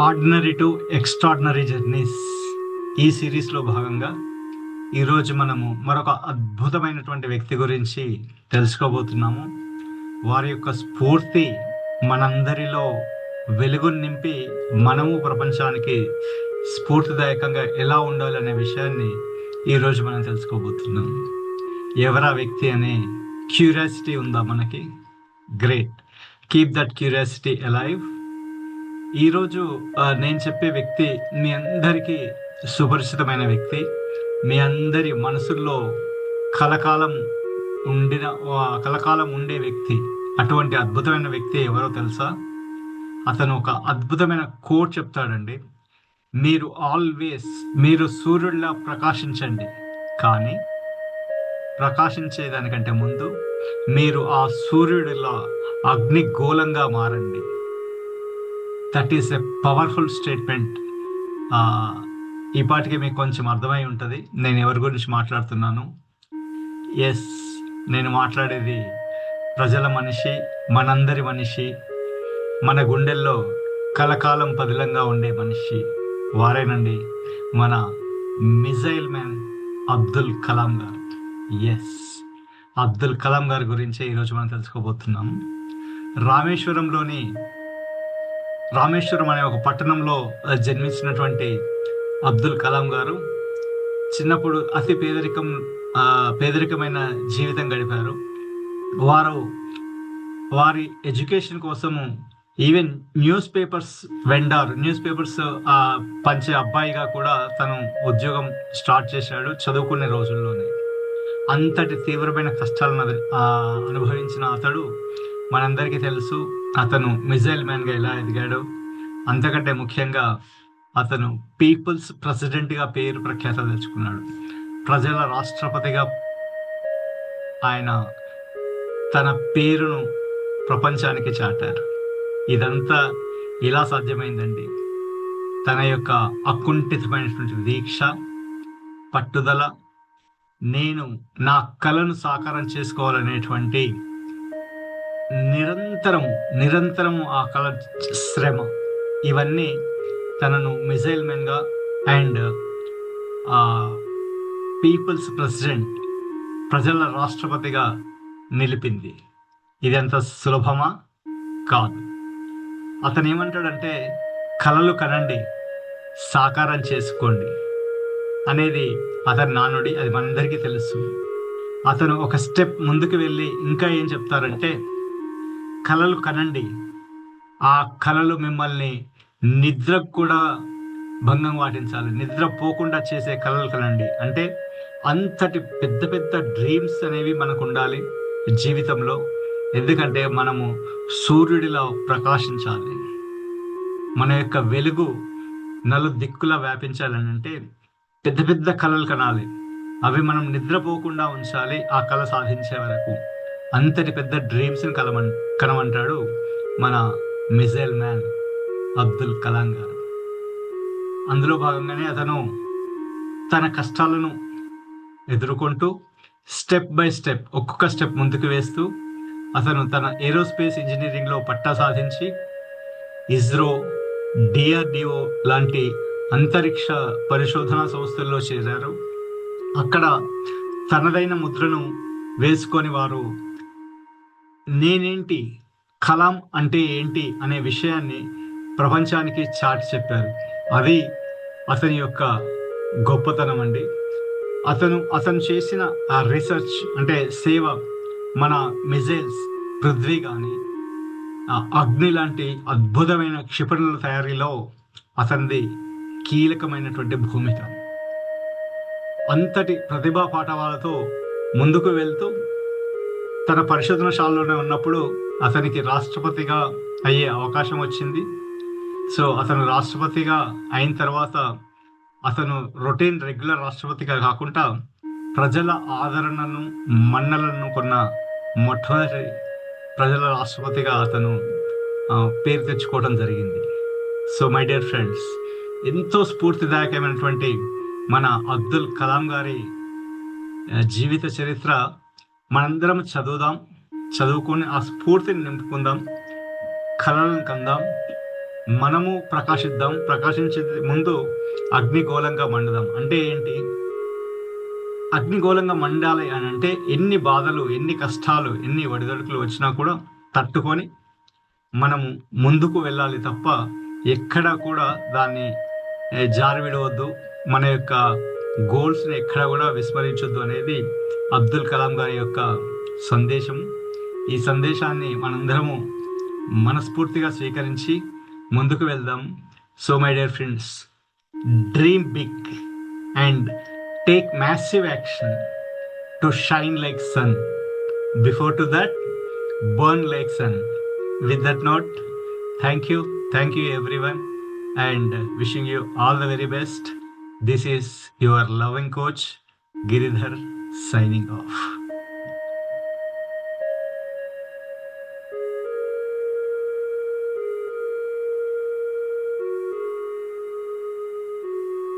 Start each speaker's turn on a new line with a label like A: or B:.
A: Ordinary to extraordinary journeys ఈ సిరీస్లో భాగంగా ఈరోజు మనము మరొక అద్భుతమైనటువంటి వ్యక్తి గురించి తెలుసుకోబోతున్నాము. వారి యొక్క స్ఫూర్తి మనందరిలో వెలుగును నింపి మనము ప్రపంచానికి స్ఫూర్తిదాయకంగా ఎలా ఉండాలనే విషయాన్ని ఈరోజు మనం తెలుసుకోబోతున్నాం. ఎవరా వ్యక్తి అనే క్యూరియాసిటీ ఉందా మనకి? Great keep that curiosity alive ఈరోజు నేను చెప్పే వ్యక్తి మీ అందరికీ సుపరిచితమైన వ్యక్తి. మీ అందరి మనసుల్లో కలకాలం ఉండిన కలకాలం ఉండే వ్యక్తి. అటువంటి అద్భుతమైన వ్యక్తి ఎవరో తెలుసా? అతను ఒక అద్భుతమైన కోట్ చెప్తాడండి. మీరు ఆల్వేస్ మీరు సూర్యుడిలా ప్రకాశించండి. కానీ ప్రకాశించేదానికంటే ముందు మీరు ఆ సూర్యుడిలా అగ్నిగోళంగా మారండి. That is a powerful statement. ఈ పాటికి మీకు కొంచెం అర్థమై ఉంటుంది. నేను ఎవరి గురించి మాట్లాడుతున్నాను? ఎస్ నేను మాట్లాడేది ప్రజల మనిషి మనందరి మనిషి మన గుండెల్లో కలకాలం పదిలంగా ఉండే మనిషి వారేనండి మన మిజైల్ మ్యాన్ అబ్దుల్ కలాం గారు. ఎస్ అబ్దుల్ కలాం గారి గురించే ఈరోజు మనం తెలుసుకోబోతున్నాం. రామేశ్వరంలోని రామేశ్వరం అనే ఒక పట్టణంలో జన్మించినటువంటి అబ్దుల్ కలాం గారు చిన్నప్పుడు అతి పేదరికం పేదరికమైన జీవితం గడిపారు. వారు వారి ఎడ్యుకేషన్ కోసము even news papers vendor. News papers పంచే అబ్బాయిగా కూడా తను ఉద్యోగం స్టార్ట్ చేశాడు చదువుకునే రోజుల్లోనే. అంతటి తీవ్రమైన కష్టాలను అనుభవించిన అతడు మనందరికీ తెలుసు. అతను మిజైల్ మ్యాన్గా ఎలా ఎదిగాడు అంతకంటే ముఖ్యంగా అతను పీపుల్స్ ప్రెసిడెంట్గా పేరు ప్రఖ్యాత తెచ్చుకున్నాడు. ప్రజల రాష్ట్రపతిగా ఆయన తన పేరును ప్రపంచానికి చాటారు. ఇదంతా ఇలా సాధ్యమైందండి. తన యొక్క అకుంఠితమైనటువంటి దీక్ష పట్టుదల నేను నా కళను సాకారం చేసుకోవాలనేటువంటి నిరంతర నిరంతరము ఆ కళ శ్రమ. ఇవన్నీ తనను మిజైల్ మెన్గా అండ్ పీపుల్స్ ప్రెసిడెంట్ ప్రజల రాష్ట్రపతిగా నిలిపింది. ఇది అంత సులభమా? కాదు. అతను ఏమంటాడంటే కళలు కనండి సాకారం చేసుకోండి అనేది అతని నానుడి అది మనందరికీ తెలుసు. అతను ఒక స్టెప్ ముందుకు వెళ్ళి ఇంకా ఏం చెప్తారంటే కళలు కనండి. ఆ కళలు మిమ్మల్ని నిద్రకు కూడా భంగం వాటించాలి. నిద్ర పోకుండా చేసే కళలు కనండి. అంటే అంతటి పెద్ద పెద్ద డ్రీమ్స్ అనేవి మనకు ఉండాలి జీవితంలో. ఎందుకంటే మనము సూర్యుడిలా ప్రకాశించాలి. మన యొక్క వెలుగు నలు దిక్కులా వ్యాపించాలని అంటే పెద్ద పెద్ద కళలు కనాలి. అవి మనం నిద్రపోకుండా ఉంచాలి ఆ కళ సాధించే వరకు. అంతటి పెద్ద డ్రీమ్స్ని కలమన్ కనమంటాడు మన మిజైల్ మ్యాన్ అబ్దుల్ కలాం గారు. అందులో భాగంగానే అతను తన కష్టాలను ఎదుర్కొంటూ స్టెప్ బై స్టెప్ ఒక్కొక్క స్టెప్ ముందుకు వేస్తూ అతను తన ఏరోస్పేస్ ఇంజనీరింగ్లో పట్టా సాధించి ఇస్రో డిఆర్డిఓ లాంటి అంతరిక్ష పరిశోధనా సంస్థల్లో చేరారు. అక్కడ తనదైన ముద్రను వేసుకొని వారు నేనేంటి? కలాం అంటే ఏంటి? అనే విషయాన్ని ప్రపంచానికి చాటి చెప్పారు. అది అతని యొక్క గొప్పతనం అండి. అతను అతను చేసిన ఆ రీసెర్చ్ అంటే సేవ మన మిజైల్స్ పృథ్వీ కానీ అగ్ని లాంటి అద్భుతమైన క్షిపణుల తయారీలో అతనిది కీలకమైనటువంటి భూమిక. అంతటి ప్రతిభా పాఠవాలతో ముందుకు వెళ్తూ తన పరిశోధనశాలలోనే ఉన్నప్పుడు అతనికి రాష్ట్రపతిగా అయ్యే అవకాశం వచ్చింది. సో అతను రాష్ట్రపతిగా అయిన తర్వాత అతను రొటీన్ రెగ్యులర్ రాష్ట్రపతిగా కాకుండా ప్రజల ఆదరణను మన్నలను కొన్న మొట్టమొదటి ప్రజల రాష్ట్రపతిగా అతను పేరు తెచ్చుకోవడం జరిగింది. సో మై డియర్ ఫ్రెండ్స్ ఎంతో స్ఫూర్తిదాయకమైనటువంటి మన అబ్దుల్ కలాం గారి జీవిత చరిత్ర మనందరం చదువుదాం చదువుకొని ఆ స్ఫూర్తిని నింపుకుందాం కళలను కందాం మనము ప్రకాశిద్దాం ప్రకాశించే ముందు అగ్నిగోళంగా మండుదాం. అంటే ఏంటి? అగ్నిగోళంగా మండాలి అని అంటే ఎన్ని బాధలు ఎన్ని కష్టాలు ఎన్ని ఒడిదొడుకులు వచ్చినా కూడా తట్టుకొని మనము ముందుకు వెళ్ళాలి తప్ప ఎక్కడ కూడా దాన్ని జారి విడవద్దు మన యొక్క గోల్స్ని ఎక్కడ కూడా విస్మరించొద్దు అనేది అబ్దుల్ కలాం గారి యొక్క సందేశం. ఈ సందేశాన్ని మనందరము మనస్ఫూర్తిగా స్వీకరించి ముందుకు వెళ్దాం. So my dear friends dream big and take massive action to shine like sun before to that burn like sun with that note thank you thank you everyone and wishing you all the very best this is your loving coach Giridhar signing off